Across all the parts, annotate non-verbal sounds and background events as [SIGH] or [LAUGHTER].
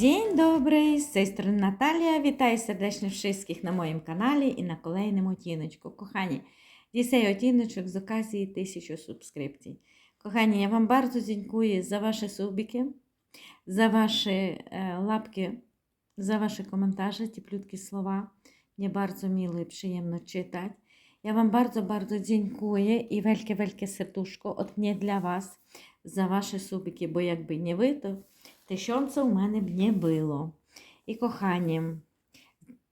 Dzień dobry, z tej strony Natalia. Вітаю сердечно wszystkich на моєму каналі і на kolejному odcineczku. Kochani, dzisiaj odcineczek z okazji 1000 subskrypcji. Kochani, ja Wam bardzo dziękuję za Wasze subiki, za Wasze e, łapki, za Wasze komentarze, cieplutkie słowa. Mnie bardzo miło i przyjemno czytać. Ja Wam bardzo, bardzo dziękuję i wielkie, wielkie serduszko od mnie dla Was za Wasze subiki, bo jakby nie Wy, to tysiąca у мене б не було. І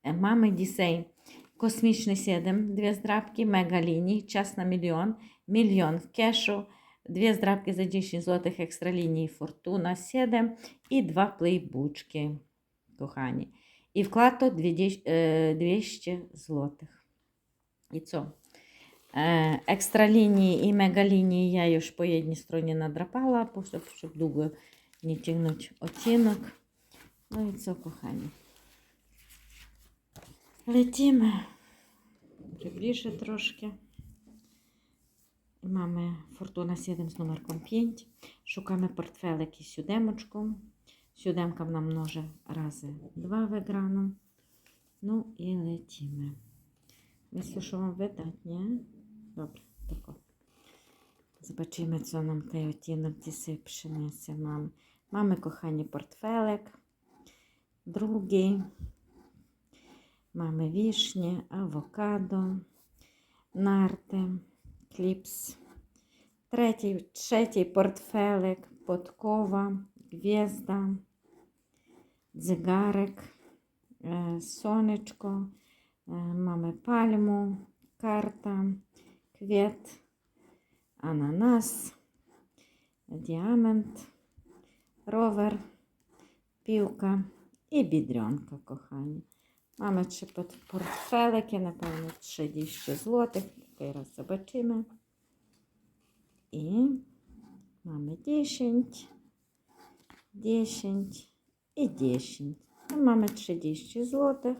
е, mamy dzisiaj kosmiczny 7, dwie zdrabki, mega linii, czas na milion, milion w keszu, dwie zdrabki za 10 zł, ekstra linii Fortuna 7 і два плейбучки, кохані. І вклад то 200 злотих. І? E, i mega linii ja już po jednej stronie nadrapała, po- żeby, żeby długo ciągnąć odcinek. No i co, kochani? Lecimy. Przybliżę troszkę. Mamy Fortuna 7 z numerką 5. Szukamy portfelek i siódemeczką. Siódemka nam mnoży razy 2 wygraną. No i lecimy. Myślę, że mam wydać, nie? Dobra, tylko. Zobaczymy, co nam ten odcinek dzisiaj przyniesie nam. Mamy, kochani, portfelek. Drugi. Mamy wisznię, awokado, nartę, klips. Trzeci, trzeci portfelek, podkowa, gwiazda, zegarek, e, słoneczko. E, Mamy palmu, karta, kwiat, ananas, diament, rower, piłka i biedronka, kochani. Mamy trzy portfeleki, na pewno 30 zł. Teraz zobaczymy. I mamy 10, 10 i 10. No mamy 30 zł.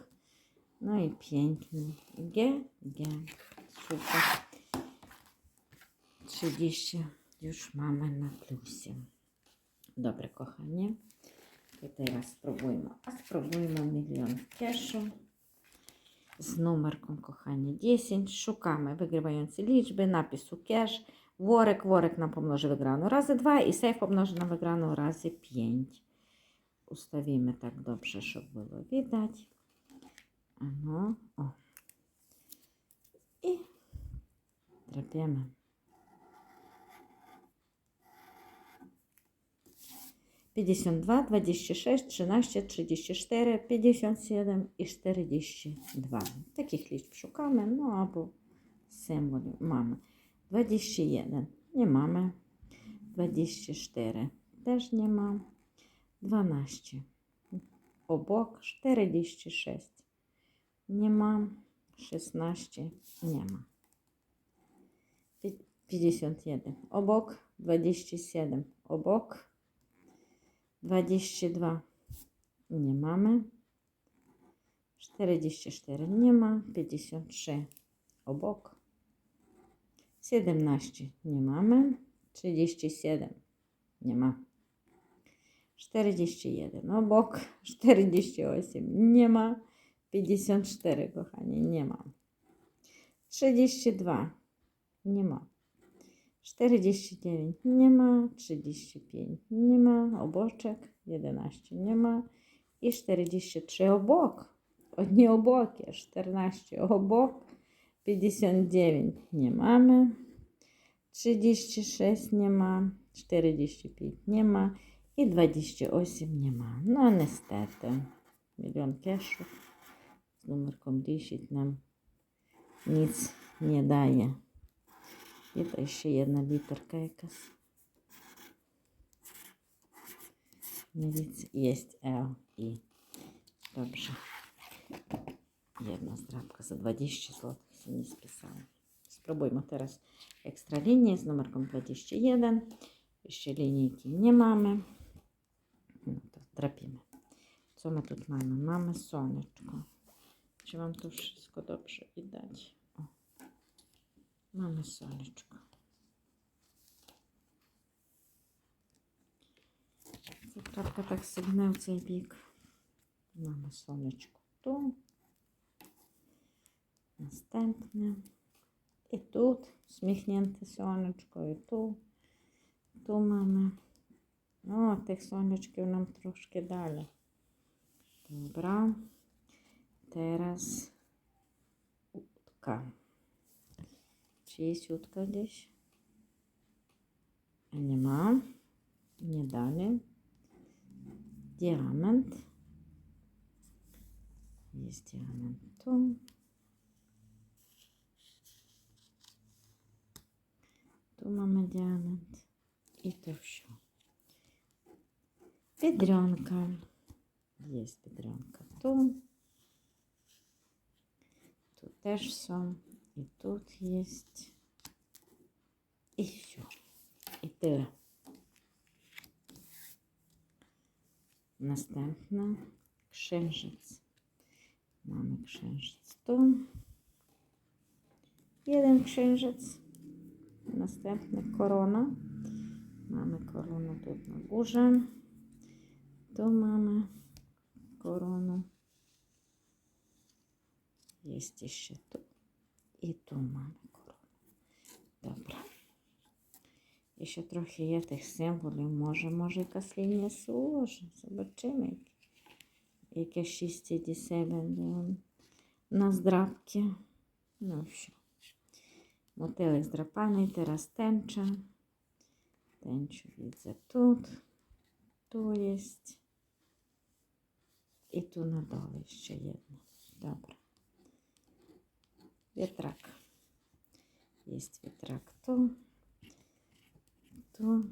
No i pięknie. G, G. Super. 30 już mamy na plusie. Добре, кохання. П'ятий раз спробуємо. А спробуємо мільйон кешу. З номерком кохання 10. Шукаємо виграваючі лічби, напису кеш. Ворик, ворик нам помножи виграну рази 2 і сейф помножи на виграну рази 5. Уставимо так добре, щоб було видати. Ано, о. І трапимо. 52, 26, 13, 34, 57 і 42. Таких liczb szukamy, no albo symbolів mamy. 21 nie mamy. 24 też nie ma. 12 obok. 46 nie ma. 16 nie ma. 51 obok. 27 obok. 22. Nie mamy. 44. Nie ma. 53. Obok 17. Nie mamy. 37. Nie ma. 41. Obok 48. Nie ma. 54, kochani, nie ma. 32, nie ma. 49, nie ma. 35, nie ma. Oboczek, 11, nie ma. I 43 obok. Nie obokie, 14 obok. 59 nie mamy. 36 nie ma. 45 nie ma. I 28 nie ma. No niestety. Milion kieszów z numerką 10 nam nic nie daje. I to jeszcze jedna literka jakaś. No więc jest L i dobrze. Jedna zdrabka za 20 zł się nie spisała. Spróbujmy teraz ekstra linię z numerką 21. Jeszcze linijki nie mamy. No to drapimy. Co my тут mamy? Mamy słoneczko. Czy Wam to wszystko dobrze widać? O. Mamy słoneczko. Co Шапка так сигне в цей бік. Мама сонечко ту. Наступне. І тут сміхненте сонечко, і ту. Ту мами. О, тих сонечків нам трошки далі. Добре. Teraz утка. Jest utka gdzieś? Nie ma. Nie dalej. Diament. Jest diament tu. Tu mamy diament. I to все. Biedronka. Jest biedronka tu. Тут теж все. І тут є. І все. І тира. Наступна кшенжець. Mamy księżyc tu. Jeden księżyc. Następny korona. Mamy koronę tu na górze. Tu mamy koronę. Jest jeszcze tu. I tu mamy koronę. Dobra. Ще трохи є тих символів. Може, може якась лінія. Zobaczymy. які- Яке 67 де он на здрабки. Ну що. Мотилик здрапаний, teraz tęcza. Tęczu widzę тут. Tu jest. I tu na dole jeszcze jedno. Dobra. Wiatrak. Jest wiatrak tu. Tu.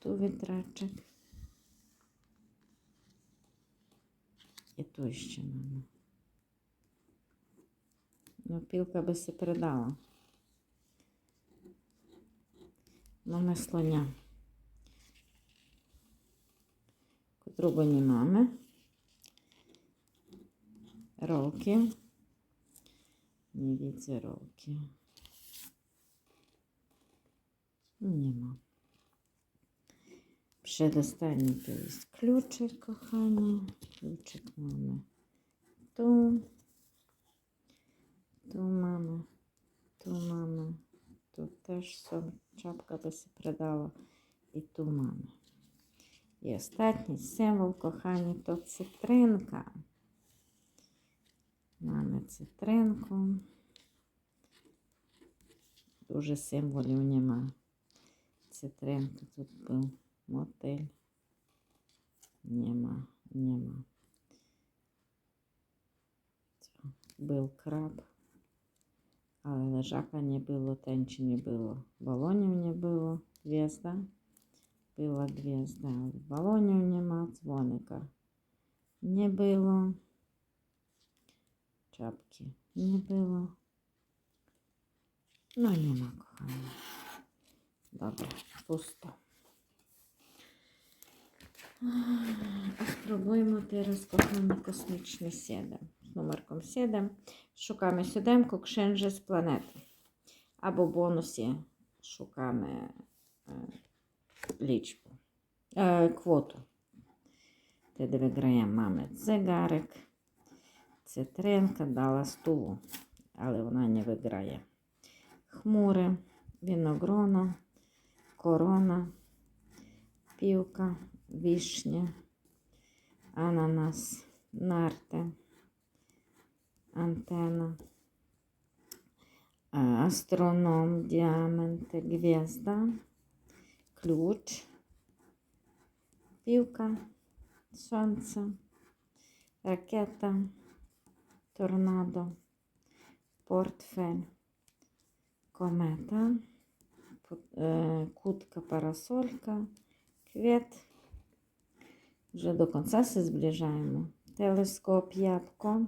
Tu. І tu ще mamy. Ну, пілка би се передала. Mamy слоня. Котру не mamy. Roki. Nie widzę roki. Nie ma. Przedostatni to jest kluczyk, kochani. Kluczyk mamy tu. Tu mamy. Tu mamy. Tu też są. Czapka by się przydała. I tu mamy. I ostatni symbol, kochani, to Mamy cytrynку. Дуже символів нема. Цитринка тут був мотиль. Нема, нема. Був краб. Але лежака не було, тенчі не було. Балонів не було, гвізда. Була гвізда. Балонів нема, дзвоника не було. Nie było. No nie ma, kochani. Dobra, pusto. A spróbujmy teraz, kochani, kosmiczny 7. Z numerką 7. Szukamy siódemku, księżyc, planety. Albo bonusie szukamy e, e, kwotu. Wtedy wygrajemy. Mamy zegarek. Цитринка дала стулу, але вона не виграє. Хмури, виногрона, корона, півка, вишня, ананас, нарте, антена, а, астроном, діамант, гвізда, ключ, півка, сонце, ракета торнадо, портфель, комета, е, кутка, парасолька, квіт. Вже до кінця се зближаємо. Телескоп, ябко,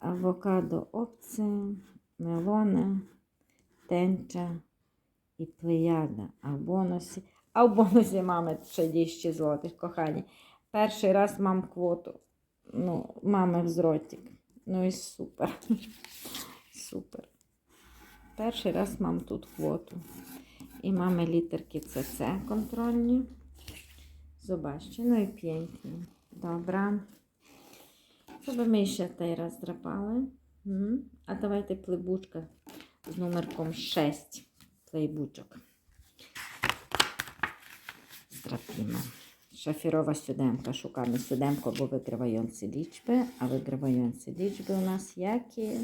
авокадо, опція, мелони, тенча і плеяда. А в бонусі, а в бонусі мами ще 10 злотих, кохані. Перший раз мам квоту ну, мами взротик. Ну і супер. Супер. Перший раз мам тут квоту. І mamy literki CC kontrolnie. Zobaczcie, no i pięknie. Dobra. Co by my ще teraz drapali? М? А давайте плейбучка з номерком 6 плейбучок. Zdrapimy. Szafirowa siódemka. Szukamy siódemkę, bo wygrywające liczby. A wygrywające liczby u nas jakie?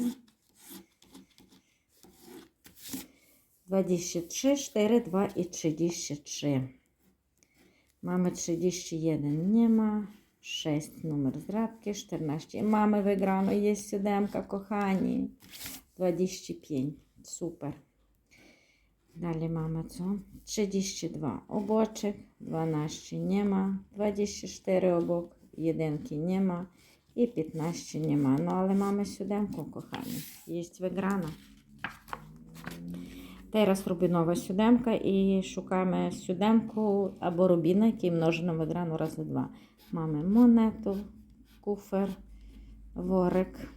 23, 4, 2 i 33. Mamy 31, nie ma. 6 numer zdrabki, 14. Mamy wygrano, jest siódemka, kochani. 25. Super. Dalej mamy co? 32 oboczek, 12 nie ma, 24 obok, jedynki nie i 15 nie ma. No ale mamy siódemkę, kochani. Jest wygrana. Teraz рубінова сюдемка і шукаємо сюдемку або рубіна, який множено виграно рази два. Маємо монету, куфер, ворик,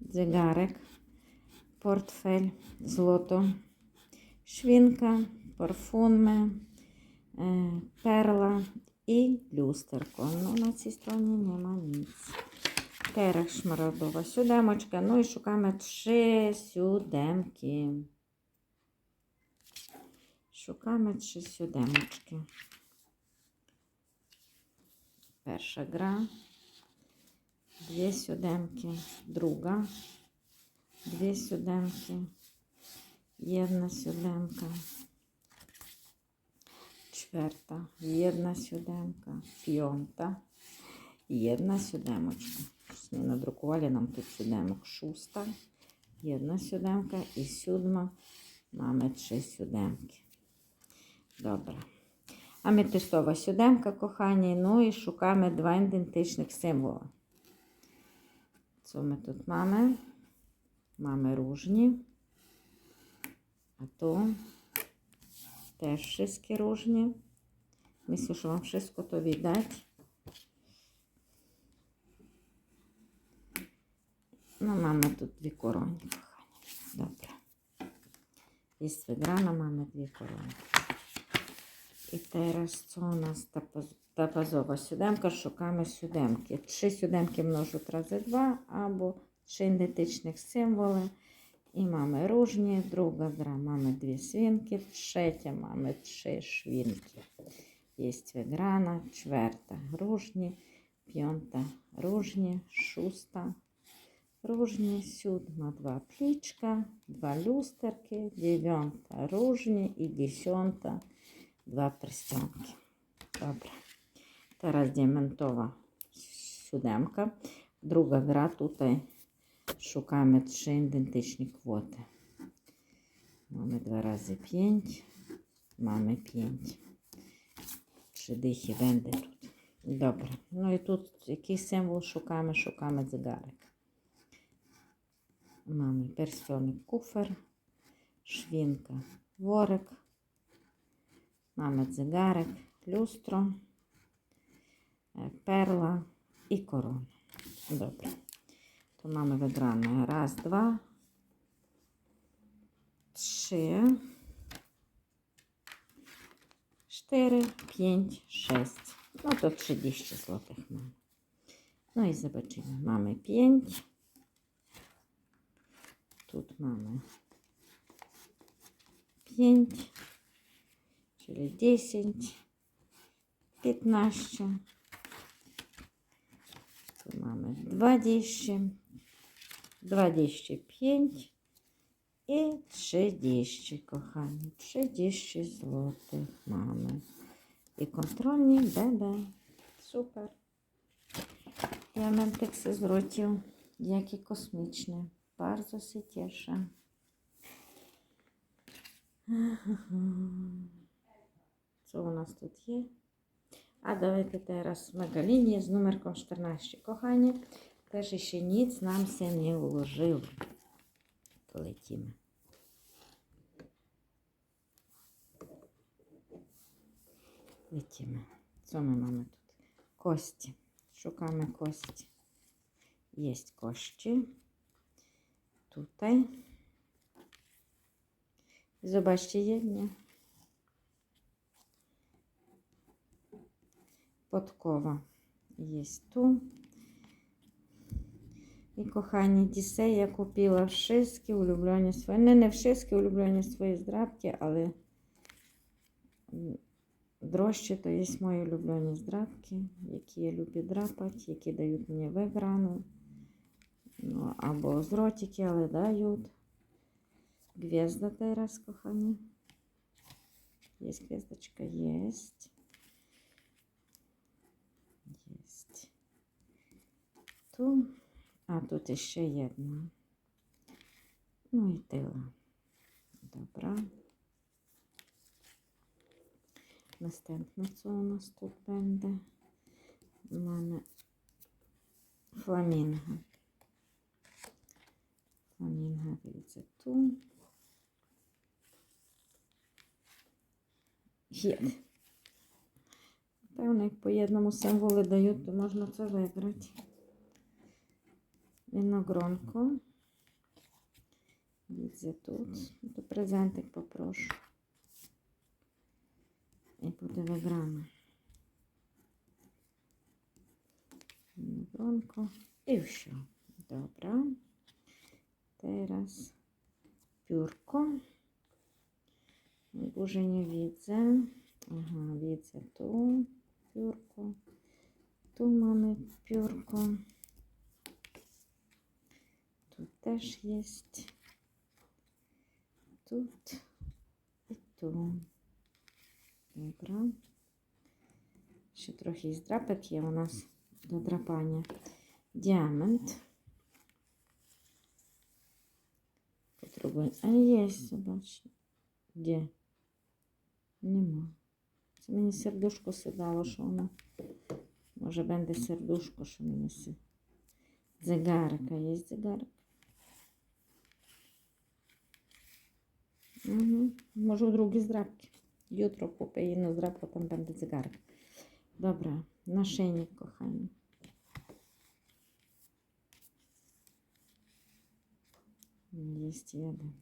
дзигарик, портфель, злото, швінка, парфуми, е, перла і люстерко. Ну, на цій стороні нема ніц. Терек шмарагдова сюдемочка. Ну і шукаємо три сюдемки. Шукаємо три сюдемочки. Перша гра. Дві сюдемки. Друга. Дві сюдемки. Siódemka. Czwarta. Jedna siódemka. Piąta. Jedna siódemочка. Щось Не надрукували нам тут сюдемок. Шуста. Jedna siódemka і сьома. Mamy trzy siódemki. Dobra. Аметистова сюдемка, кохані. Ну і шукаємо два ідентичних символи. Що ми тут маємо? Mamy różni. Wszystkie różnie. Myślę, że Wam wszystko to widać. No mamy tu dwie korony, kochani. Dobra. Jest wygrana, mamy dwie korony. I teraz co u nas ta, paz- ta bazowa siódemka? Szukamy siódemki. Trzy siódemki mnożyć razy dwa, albo trzy identycznych symbole. І mamy różnie. Друга гра mamy дві свинки. Третя mamy trzy швінки. Jest wygrana. Czwarta różnie. Piąta różnie. Szósta różnie. Siódma dwa pliczka. Dwa lusterki. Dziewiąta różnie. I dziesiąta dwa pierścionki. Dobra. Teraz diamentowa siódemka. Druga gra tutaj Шукаємо три ідентичні квоти. Mamy два рази 5. Mamy 5. Три дихи венди тут. Добре. Ну і тут який символ шукаємо? Шукаємо дзигарик. Mamy перстьоник куфер, швінка, ворик. Mamy дзигарик, люстро, е, перла і корона. Tu mamy wygrane. Raz, dwa, trzy, cztery, pięć, sześć. No to 30 zł mamy. No i zobaczymy. Mamy pięć. Tu mamy pięć, czyli dziesięć, piętnaście. Tu mamy dwadzieścia. 25 i 30, kochani. 30 złotych mamy. I kontrolnie BB. Super. Diamentek się zwrócił. Jaki kosmiczny. Bardzo się cieszę. Co u nas тут є? А давайте teraz mega z numerką 14. Kochani, Каже, що ніц нам се не уложив. Полетімо. Летімо. Що ми маємо тут? Кості. Шукаємо кості. Є кощі. Тут. Zobaczcie jednie. Podkowa jest tu. І кохані дісей я купила в шиски, улюблені свої. Не, не в шиски, улюблені свої здрабки, але дрожчі то є мої улюблені здрабки, які я люблю драпати, які дають мені виграну. Ну, або з ротики, але дають. Гвезда той раз, кохані. Є гвездочка, є. Єсть. Ту. А тут іще jedna. Ну і тила. Добра. Наступне, що у нас тут буде? У мене фламінго. Фламінго, дивіться, ту. Є. Певно, як по одному символу дають, то можна це вибрати. Виногронко. Відзе тут. То презентик попрошу. І буде виграно. Виногронко. І все. Добре. Teraz piórko. Dużo nie widzę. Aha, widzę tu piórko. Tu mamy piórko. Tu też jest. Тут і tu. Добре. Ще трохи із драпок є у нас до драпання. Діамент. Потребує. А є, бачите. Де? Нема. Це мені сердушко сідало, що воно. Може, буде сердушко, що мені си. Дзигарка. Є дзигарка? Угу. Може, у другі здрабки. Jutro kupię jedną zdrabkę, tam będzie zegarek. Dobra, naszyjnik, kochani. Jest jeden.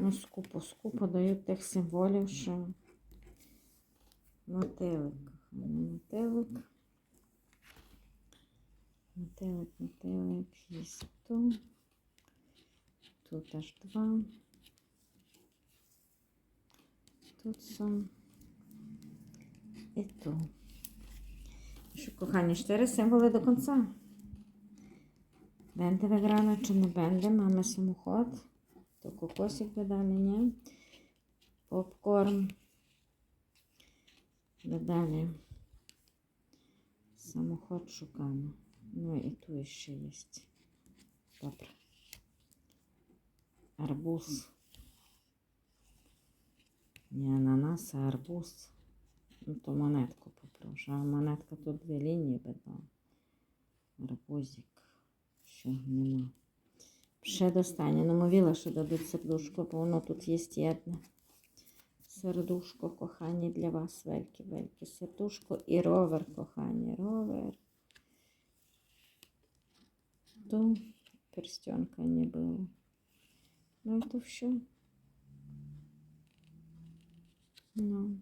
Ну, скупо, скупо дають тих символів, що мотилик, кохані, мотилик. Мотилик, мотилик, є тут. Тут аж два. Тут сам і тут. Що, кохані, чотири символи до кінця. Бенде виграна чи не бенде, мами самоход. То кокосик додали, ні. Попкорн. Додали. Самоход шукаємо. Ну і тут ще є. Добре. Арбуз. Не ананас, а арбуз. Ну, то монетку попрошу. А монетка тут дві лінії видно. Арбузик. Що нема. Ще достане. Ну, мовила, що дадуть сердушко, бо воно тут є одне. Сердушко, кохані, для вас. Вельке, вельке сердушко. І ровер, кохані, ровер. Tu pierścionka nie było. I to все. Ну.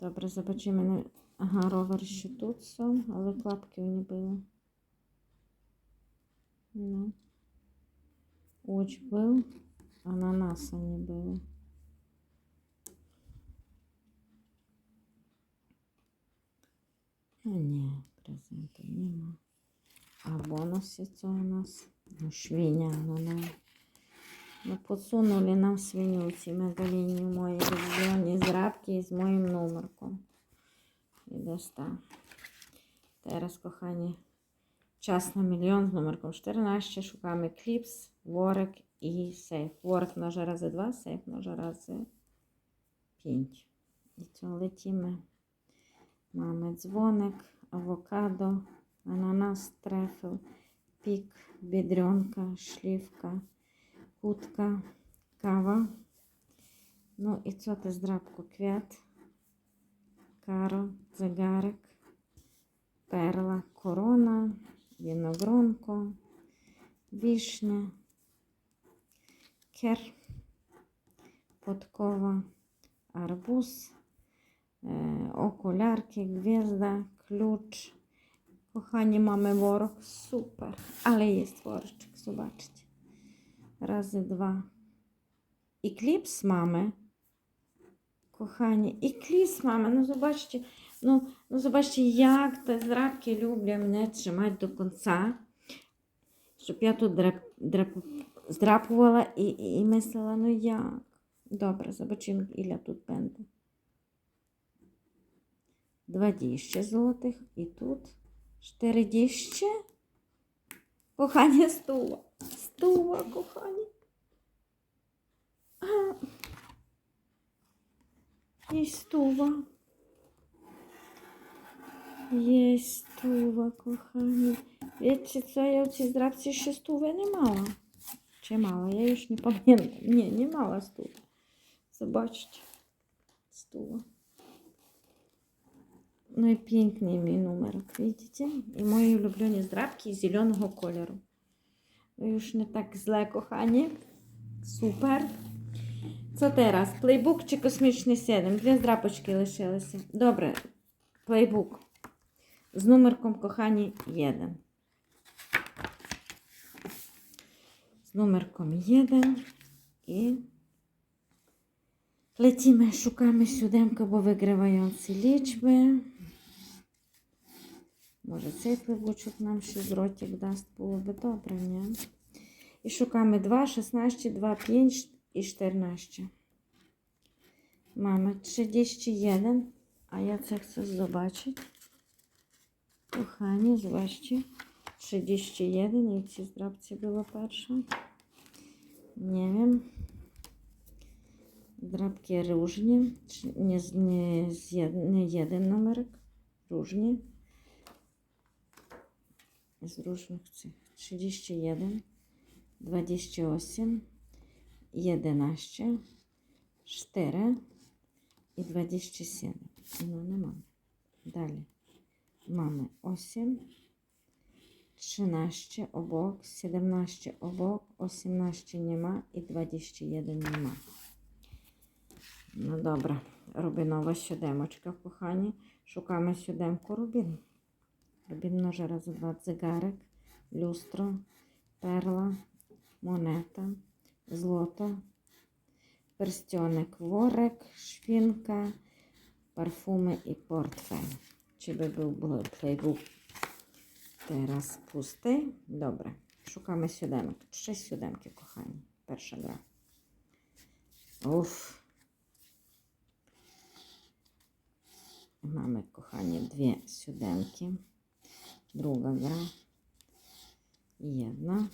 Добре, zobaczymy. на- Ага, ровер ще тут сам, але клапків не було. Ну. Оч був, ананаса не було. А ні, презенту нема. А бонуси це у нас ну, швиня, ну, ну. Ну, подсунули нам свиню ці мегаліні мої різдвяні зрабки з моїм номерком. І доста. Teraz, kochani, час на мільйон з номерком 14. Шукаємо кліпс, ворик і сейф. Ворик множе рази 2, сейф множе рази 5. І цього летімо. Mamy dzwonek, awokado, ananas, trefel, pik, biedronka, śliwka, kłódka, kawa. No i co to zdrabko? Kwiat, karo, zegarek, perla, korona, winogronko, wisznia, kier, podkowa, arbuz, е, окулярки, гвізда, ключ. Кохані мами ворог. Супер. Але є ворожчик, побачите. Раз і два. І кліпс мами. Кохані, і кліпс мами. Ну, побачите, ну, ну, побачите, як та зрабки люблять мене тримати до кінця. Щоб я тут драп, драп, здрапувала і, і, і мислила, ну як? Добре, побачимо, Ілля тут буде. Два діще золотих і тут чотири діще. Кохання стува. Стува, кохання. А. Є стува. Стува, кохання. Wiecie co, ja u cię z racji ще стуви не мала. Чи мала? Я już nie pamiętam. Ні, не мала стуви. Zobaczcie. Стува. Ну і piękny мій numerek, widzicie? I moje ulubione zdrabki zielonego koloru. Już nie tak źle, kochani. Super. Co teraz? Playbook чи космічний 7? Дві здрапочки лишилися. Добре. Playbook. З номерком, кохані, 1. З номерком 1. І lecimy, szukamy siódemkę, bo wygrywający liczby. Może цей плебучок нам ще з ротик дасть, було би добре, ні? І шукamy 2, 16, 2, 5 і 14. Mamy 31, a ja co chcę zobaczyć? Kochani, zobaczcie. 31 i ці здрабці було перше. Nie wiem. Drapki różnie. Czy Nie, z- nie, z jed, nie jeden numerek. Różnie. Różnych цих. 31, 28, 11, 4 і 27. Ну, не mamy. Далі. Mamy 8, 13 obok, 17 obok, 18 nie ma i 21 nie ma. Ну, добре. Рубінова сюдемочка, кохані. Шукаємо сюдемку рубін. Рубін множе раз два цигарик, люстро, перла, монета, злото, перстьоник, ворик, швінка, парфуми і портфель. Чи би був плейбук Teraz пустий. Добре. Шукаємо сюдемок. Ще сюдемки, кохані. Перша гра. Уф. Mamy, kochanie, dwie siódemki. Druga gra. Jedna.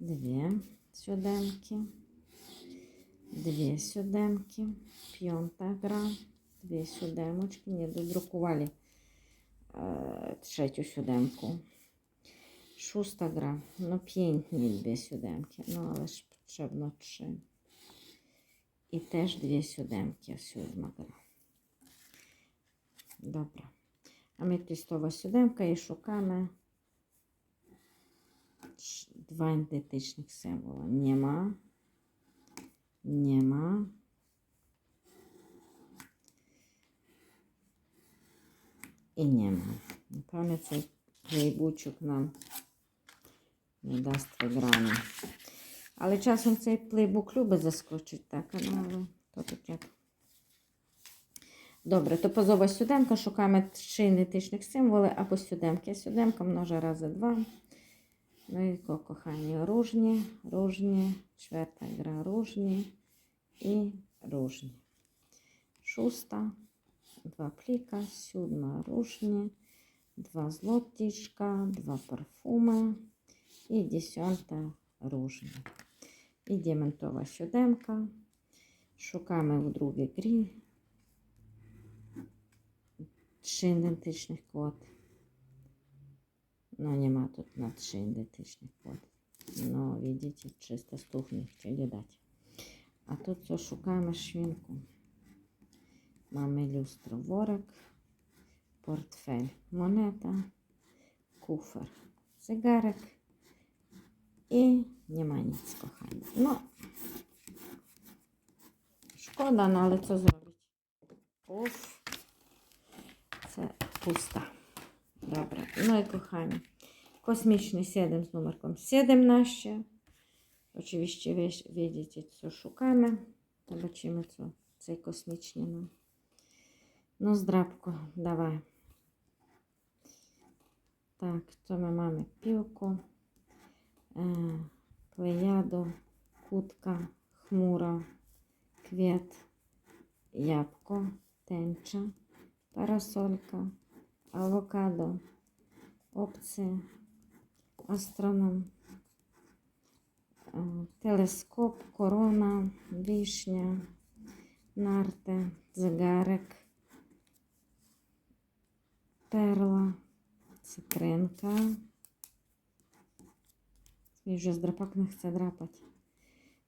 Dwie siódemki. Dwie siódemki. Piąta gra. Dwie siódemочки. Nie dodrukowali e, trzecią siódemku. Szósta gra. No pięknie dwie siódemki. No ależ potrzebno trzy. І теж дві сюдемки, сьома гра. Добре. Аметистова сюдемка і шукаємо два ідентичних символа. Нема. Нема. І нема. Напевно, цей плейбучок нам не дасть виграння. Але часом цей плейбук любить заскочити так, ну, але то таке. Добре, то позова сюдемка, шукаємо три ідентичних символи або сюдемки. Сюдемка множе рази два. Ну і ко- кохання ружні, ружні, четверта гра ружні і ружні. Шуста, два пліка, сьома ружні, два злотічка, два парфуми і десята ружні. І діамантова сюдемка. Шукаємо в другій грі. trzy identycznych kłody. No nie ma tu na trzy identycznych kłody. No widzicie, 300 stów nie chcieli dać. A tu co szukamy świnku? Mamy lustro, worek, portfel, moneta, kufer, zegarek i nie ma nic, kochani. No, szkoda, no ale co zrobić? Uff. Це пуста. Добре. Ну і кохані. Космічний 7 з номерком 7 наще. Oczywiście wiesz- wiedziecie, co szukamy. Zobaczymy, co цей космічний нам. Ну, здрабко, давай. Так, то ми маємо пілку, е, плеяду, кутка, хмура, квіт, ябко, тенча, парасолька, авокадо, опція, астроном, е, телескоп, корона, вишня, нарте, zegarek, перла, цитринка. Мій вже з драпак не хоче драпати.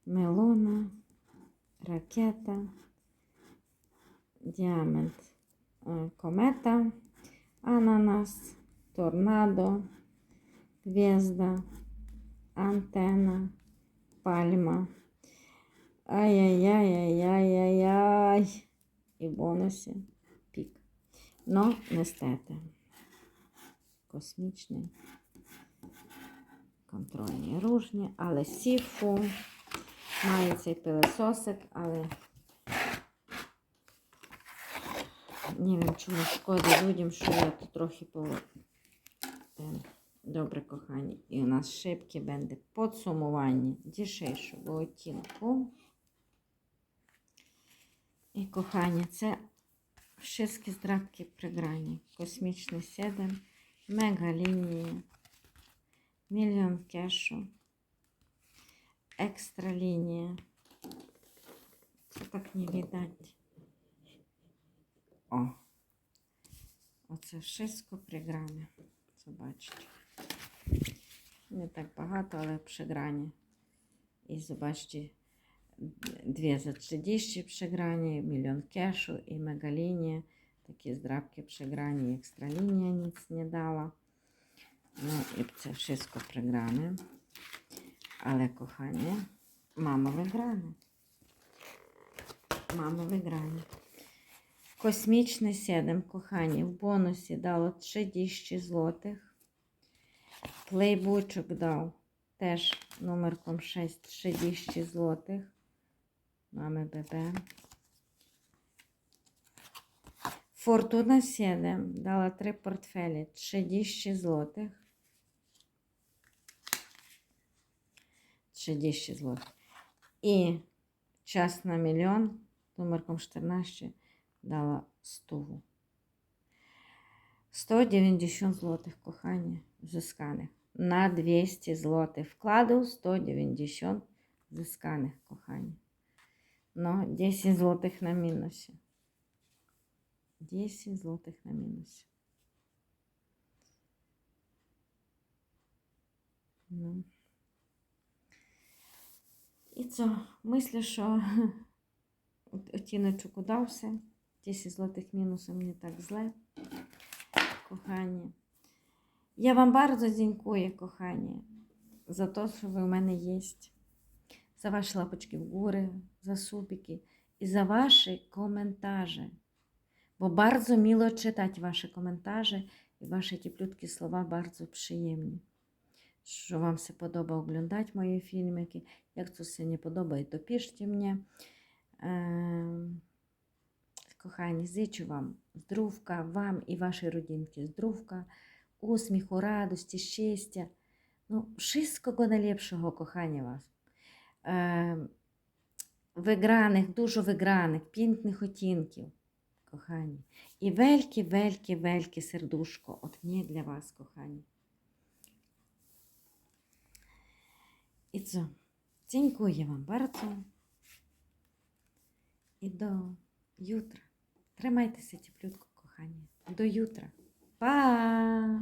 Мелона, ракета, діамент, комета, ананас, торнадо, гвезда, антенна, пальма. Ай-яй-яй-яй-яй-яй. І в бонусі пік. Но не стете. Космічний. Контрольні ружні, але сіфу. Має цей пилесосик, але не wiem, чому шкода людям, що я тут трохи по... Е, Добре, кохані. І у нас шибки буде підсумування дішейшого оттінку. І кохання, це wszystkie здрабки при грані. Космічний 7, мега лінії, мільйон кешу, екстра лінія. Це так не видать. О! Оце wszystko при грані. Це бачите. Не так багато, але при грані. І побачите, Дві за 30 przegranie, milion кешу і мегалінія. Такі здрабки przegranie, екстралінія ніц не дала. Ну і це wszystko przegrane. Але, кохання, мама вигране. Мама вигране. Космічний 7, кохані, в бонусі дало 30 злотих. Плейбучок дав теж номерком 6 30 злотих. Mamy BB. Fortuna 7 dała 3 portfele, 30 zł. 30 zł. I czas na milion, numerką 14, dała 100. 190 zł, kochanie, zyskanych. Na 200 zł wkładał 190 zyskanych, kochanie. Ну, 10 злотих [LAUGHS] на мінусі. 10 злотих на мінусі. Ну. І це, мислю, що оттіночок удався. 10 злотих мінусом не так зле. Кохані. Я вам bardzo дякую, кохані, за те, що ви у мене є за ваші лапочки вгоры, за супики і за ваші коментарі. Бо bardzo мило читати ваші коментарі і ваші теплюткі слова bardzo przyjemні. Що вам все подобає оглядати мої фільмики. Як це все не подобає, то пишіть мені. Кохані, зичу вам здоровка, вам і вашій родинці здоровка, усміху, радості, щастя. Ну, wszystkiego najlepszego, кохання вас. Е, виграних, дуже виграних, pięknych оттінків, кохані. І вельке, вельке, вельке сердушко от мені для вас, кохані. І це, дякую вам bardzo. І до jutра. Тримайтеся тіплютко, кохання. До ютра. Па!